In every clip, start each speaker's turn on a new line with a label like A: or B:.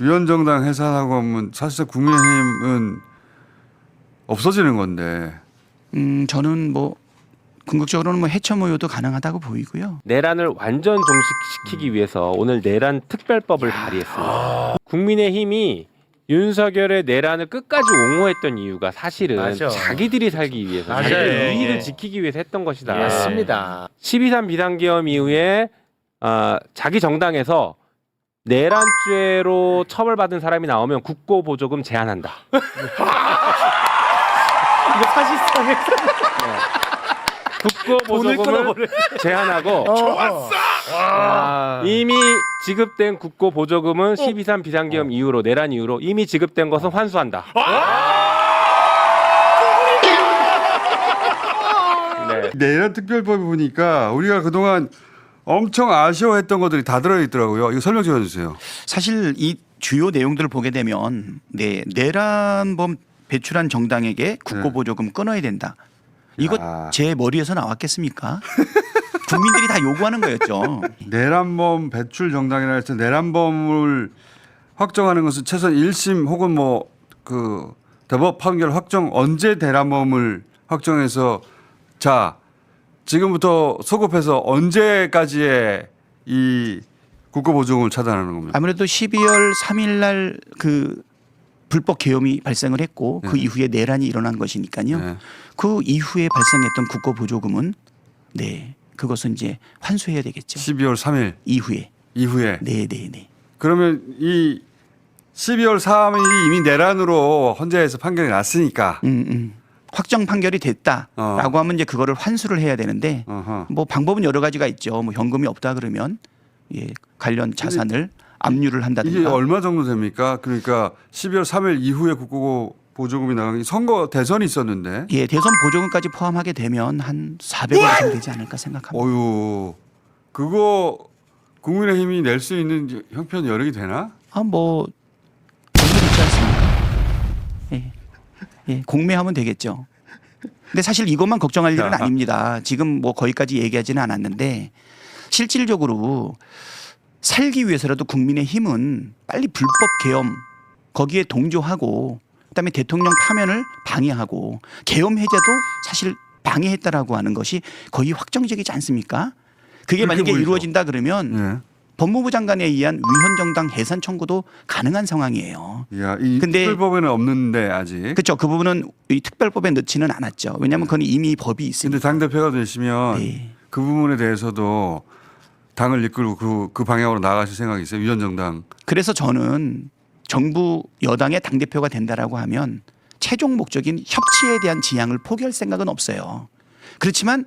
A: 위원정당 해산하고 하면 사실상 국민의힘은 없어지는 건데
B: 음, 저는 뭐 궁극적으로는 뭐 해체 모여도 가능하다고 보이고요.
C: 내란을 완전 종식시키기 위해서 오늘 내란 특별법을 발의했습니다. 국민의힘이 윤석열의 내란을 끝까지 옹호했던 이유가 사실은
D: 맞아.
C: 자기들이 살기 위해서
D: 맞아요.
C: 자기들 이익을
D: 예.
C: 지키기 위해서 했던 것이다.
D: 맞습니다.
C: 12.3 비상계엄 이후에 아, 자기 정당에서 내란죄로 처벌받은 사람이 나오면 국고 보조금 제한한다.
D: 이거 사실상의 돈을
C: 국고보조금을
D: 끊어버려.
C: 제한하고
D: 좋았어. 와.
C: 이미 지급된 국고 보조금은 12.3 비상계엄 이후로 내란 이후로 이미 지급된 것은 환수한다. 네.
A: 내란 특별법이 보니까 우리가 그동안 엄청 아쉬워했던 것들이 다 들어있더라고요. 이거 설명 좀 해주세요.
B: 사실 이 주요 내용들을 보게 되면 네, 내란범 배출한 정당에게 국고보조금 끊어야 된다. 이거
A: 야.
B: 제 머리에서 나왔겠습니까? 국민들이 다 요구하는 거였죠.
A: 내란범 배출 정당이라 해서 내란범을 확정하는 것은 최소한 1심 혹은 뭐 그 대법 판결 확정 언제 내란범을 확정해서 자 지금부터 소급해서 언제까지의 이 국고 보조금을 차단하는 겁니다.
B: 아무래도 12월 3일 날 그 불법 계엄이 발생을 했고 그
A: 네.
B: 이후에 내란이 일어난 것이니까요.
A: 네.
B: 그 이후에 발생했던 국고 보조금은 네 그것은 이제 환수해야 되겠죠.
A: 12월 3일
B: 이후에
A: 이후에
B: 네네 네.
A: 그러면 이 12월 3일이 이미 내란으로 헌재에서 판결이 났으니까
B: 음, 음. 확정 판결이 됐다라고
A: 어.
B: 하면 이제 그거를 환수를 해야 되는데
A: 어허.
B: 뭐 방법은 여러 가지가 있죠. 뭐 현금이 없다 그러면 예 관련 자산을 압류를
A: 이게
B: 한다든가.
A: 얼마 정도 됩니까? 그러니까 12월 3일 이후에 국고 보조금이 나가기 선거 대선이 있었는데
B: 예 대선 보조금까지 포함하게 되면 한 400원 정도 되지 않을까 생각합니다.
A: 어유 그거 국민의힘이 낼 수 있는 형편 여력이 되나?
B: 아 뭐 의미 있지 않습니까? 예. 예, 공매하면 되겠죠. 근데 사실 이것만 걱정할 일은
A: 야.
B: 아닙니다. 지금 뭐 거기까지 얘기하지는 않았는데 실질적으로 살기 위해서라도 국민의 힘은 빨리 불법 계엄 거기에 동조하고 그다음에 대통령 파면을 방해하고 계엄 해제도 사실 방해했다라고 하는 것이 거의 확정적이지 않습니까? 그게 만약에
A: 보이죠.
B: 이루어진다 그러면
A: 네.
B: 법무부 장관에 의한 위헌 정당 해산 청구도 가능한 상황이에요.
A: 야, 이
B: 근데-
A: 특별법에는 없는데 아직.
B: 그렇죠. 그 부분은 이 특별법에 넣지는 않았죠. 왜냐하면 그건 이미 법이
A: 근데
B: 있습니다.
A: 당 대표가 되시면
B: 네.
A: 그 부분에 대해서도 당을 이끌고 그, 그 방향으로 나가실 생각이 있어요. 위원정당.
B: 그래서 저는 정부 여당의 당 대표가 된다라고 하면 최종 목적인 협치에 대한 지향을 포기할 생각은 없어요. 그렇지만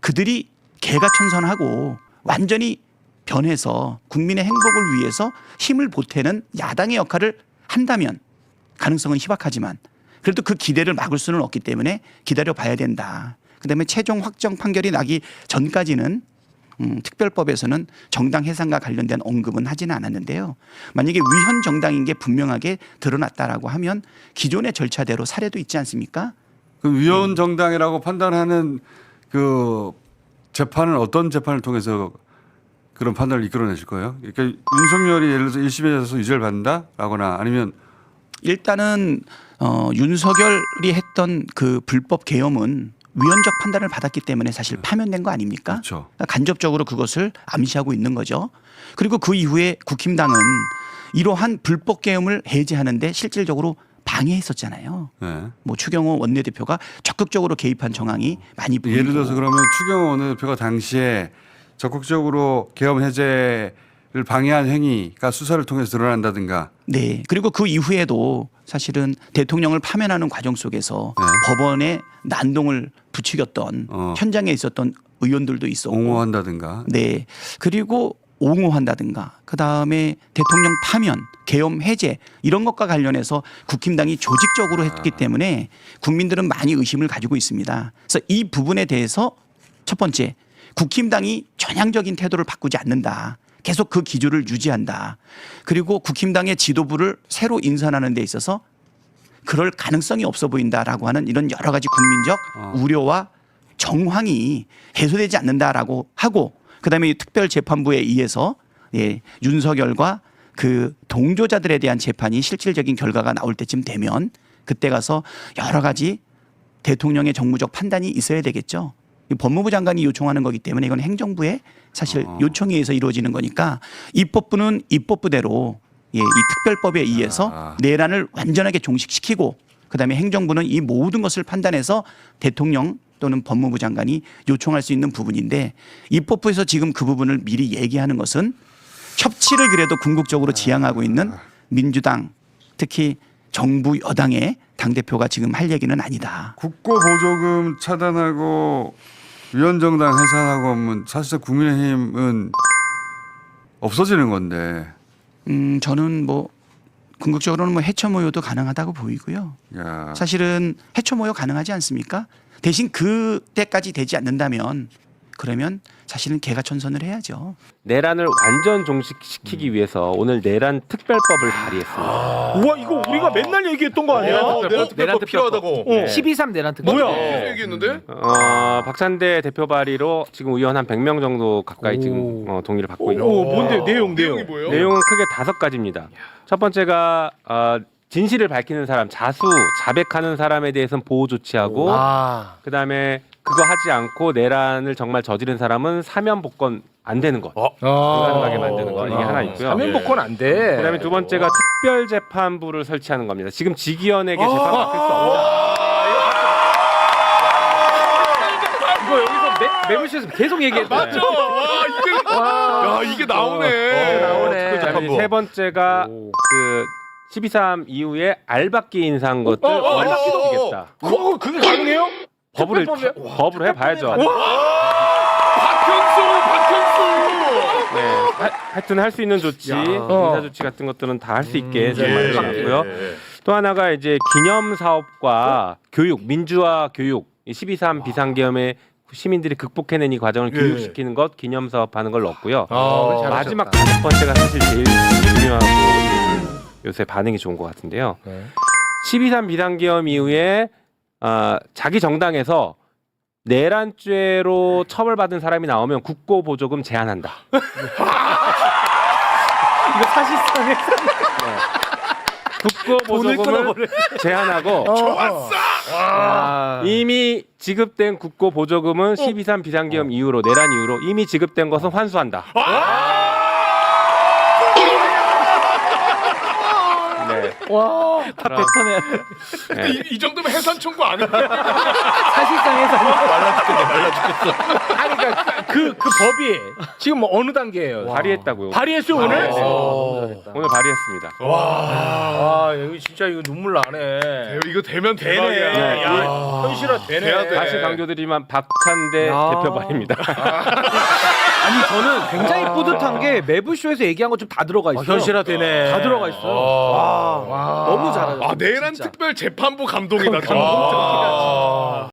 B: 그들이 개가 천선하고 완전히 변해서 국민의 행복을 위해서 힘을 보태는 야당의 역할을 한다면 가능성은 희박하지만 그래도 그 기대를 막을 수는 없기 때문에 기다려 봐야 된다. 그다음에 최종 확정 판결이 나기 전까지는 음, 특별법에서는 정당 해산과 관련된 언급은 하지는 않았는데요. 만약에 위헌 정당인 게 분명하게 드러났다라고 하면 기존의 절차대로 사례도 있지 않습니까?
A: 그 위원정당이라고 판단하는 그 재판은 어떤 재판을 통해서 그런 판단을 이끌어내실 거예요? 그러니까 윤석열이 예를 들어서 1심에서 유죄를 받는다라거나 아니면
B: 일단은 어, 윤석열이 했던 그 불법 계엄은 위헌적 판단을 받았기 때문에 사실 파면된 거 아닙니까?
A: 그렇죠.
B: 그러니까 간접적으로 그것을 암시하고 있는 거죠. 그리고 그 이후에 국힘당은 이러한 불법 계엄을 해제하는데 실질적으로 방해했었잖아요.
A: 네.
B: 뭐 추경호 원내대표가 적극적으로 개입한 정황이 많이 보이고
A: 예를 들어서 그러면 추경호 원내대표가 당시에 적극적으로 계엄 해제 를 방해한 행위가 수사를 통해서 드러난다든가
B: 네. 그리고 그 이후에도 사실은 대통령을 파면하는 과정 속에서
A: 네.
B: 법원에 난동을 부추겼던
A: 어.
B: 현장에 있었던 의원들도 있었고
A: 옹호한다든가
B: 네. 그리고 옹호한다든가 그 다음에 대통령 파면, 계엄 해제 이런 것과 관련해서 국힘당이 조직적으로 했기 때문에 국민들은 많이 의심을 가지고 있습니다. 그래서 이 부분에 대해서 첫 번째 국힘당이 전향적인 태도를 바꾸지 않는다. 계속 그 기조를 유지한다. 그리고 국힘당의 지도부를 새로 인선하는 데 있어서 그럴 가능성이 없어 보인다라고 하는 이런 여러 가지 국민적
A: 어.
B: 우려와 정황이 해소되지 않는다라고 하고 그다음에 이 특별재판부에 의해서 예, 윤석열과 그 동조자들에 대한 재판이 실질적인 결과가 나올 때쯤 되면 그때 가서 여러 가지 대통령의 정무적 판단이 있어야 되겠죠. 이 법무부 장관이 요청하는 거기 때문에 이건 행정부의 사실
A: 어.
B: 요청에 의해서 이루어지는 거니까 입법부는 입법부대로 예, 이 특별법에 의해서
A: 아.
B: 내란을 완전하게 종식시키고 그다음에 행정부는 이 모든 것을 판단해서 대통령 또는 법무부 장관이 요청할 수 있는 부분인데 입법부에서 지금 그 부분을 미리 얘기하는 것은 협치를 그래도 궁극적으로 지향하고 있는 민주당 특히 정부 여당의 당 대표가 지금 할 얘기는 아니다.
A: 국고 보조금 차단하고 위원정당 해산하고 하면 사실상 국민의힘은 없어지는 건데.
B: 음 저는 뭐 궁극적으로는 뭐 해처 모여도 가능하다고 보이고요.
A: 야.
B: 사실은 해처 모여 가능하지 않습니까? 대신 그때까지 되지 않는다면 그러면 사실은 개가 천선을 해야죠.
C: 내란을 완전 종식시키기 위해서 오늘 내란 특별법을 발의했습니다.
D: 우와 이거 우리가 맨날 얘기했던 거 아니야?
E: 어, 내란
D: 내란
E: 특별법 필요하다고.
D: 어.
F: 12.3 내란 특별.
D: 뭐야?
E: 계속 얘기했는데?
C: 어, 박찬대 대표 발의로 지금 의원 한 100명 정도 가까이
D: 오.
C: 지금 어, 동의를 받고 있고
D: 오 뭔데 내용
E: 내용이
D: 내용.
E: 뭐예요?
C: 내용은 크게 다섯 가지입니다. 첫 번째가 어, 진실을 밝히는 사람, 자수, 자백하는 사람에 대해서는 보호 조치하고
D: 아.
C: 그다음에 그거 하지 않고 내란을 정말 저지른 사람은 사면 복권 안 되는 것.
E: 어?
C: 불가능하게 만드는 거 이게
E: 아.
C: 하나 있고요.
D: 사면 복권 안 돼.
C: 그다음에 두 번째가 특별 재판부를 설치하는 겁니다. 지금 직위원에게 재판 맡길 수 없다.
F: 이거 여기서 매, 매물쇼에서 계속 얘기했대.
E: 맞죠? 와 이게 야 이게 나오네.
F: 어, 나오네.
C: 그다음에. 세 번째가
D: 오.
C: 그12.3 이후에 알박기 인사한 것들
E: 어, 어,
C: 완화시키겠다.
D: 그거 그게 가능해요?
C: 법으로
D: 특별법이야?
C: 해봐야죠.
E: 박현수 박현수.
C: 네, 하, 하여튼 할 수 있는 조치,
D: 야.
C: 인사 조치 같은 것들은 다 할 수 있게 좀
E: 예,
C: 만들어놨고요.
E: 예, 예.
C: 또 하나가 이제 기념 사업과 교육, 민주화 교육, 12.3 비상계엄의 시민들이 극복해낸 이 과정을
E: 예.
C: 교육시키는 것 기념 사업하는 걸 넣었고요.
E: 아.
C: 마지막 다섯 번째가 사실 제일 중요하고 요새 반응이 좋은 것 같은데요.
D: 네.
C: 12.3 비상계엄 이후에 아, 자기 정당에서 내란죄로 처벌받은 사람이 나오면 국고 보조금 제한한다.
F: 이거 사실상의 돈을
C: 국고보조금을
F: 끊어버려.
C: 제한하고
F: 아.
C: 이미 지급된 국고 보조금은 12.3 비상계엄 이후로 내란 이후로 이미 지급된 것은 환수한다. 네.
F: 와. 다
C: 그럼-
F: 뱉어내야 돼.
C: 네.
E: 이, 이 정도면 해산 청구 아니야?
F: 사실상에서
D: 아니 그러니까 그, 그 법이 지금 뭐 어느 단계예요?
C: 발의했다고요.
D: 발의했어요 오늘?
C: 발의했어요.
D: 어.
C: 오늘 발의했습니다.
D: 아 여기 진짜 이거 눈물 나네.
E: 이거 되면
D: 되네.
C: 네.
D: 야, 현실화 되네.
E: 돼야 돼.
C: 다시 강조드리지만 박찬대
F: 야.
C: 대표 발입니다.
F: 아니 저는 굉장히 뿌듯한 게 매부 쇼에서 얘기한 것좀다 들어가 있어요.
D: 현실화 되네.
F: 다 들어가 있어요. 와. 너무 잘하셨어요.
E: 아 내란
F: 진짜.
E: 특별 재판부 감동이다.
D: 감동적이다,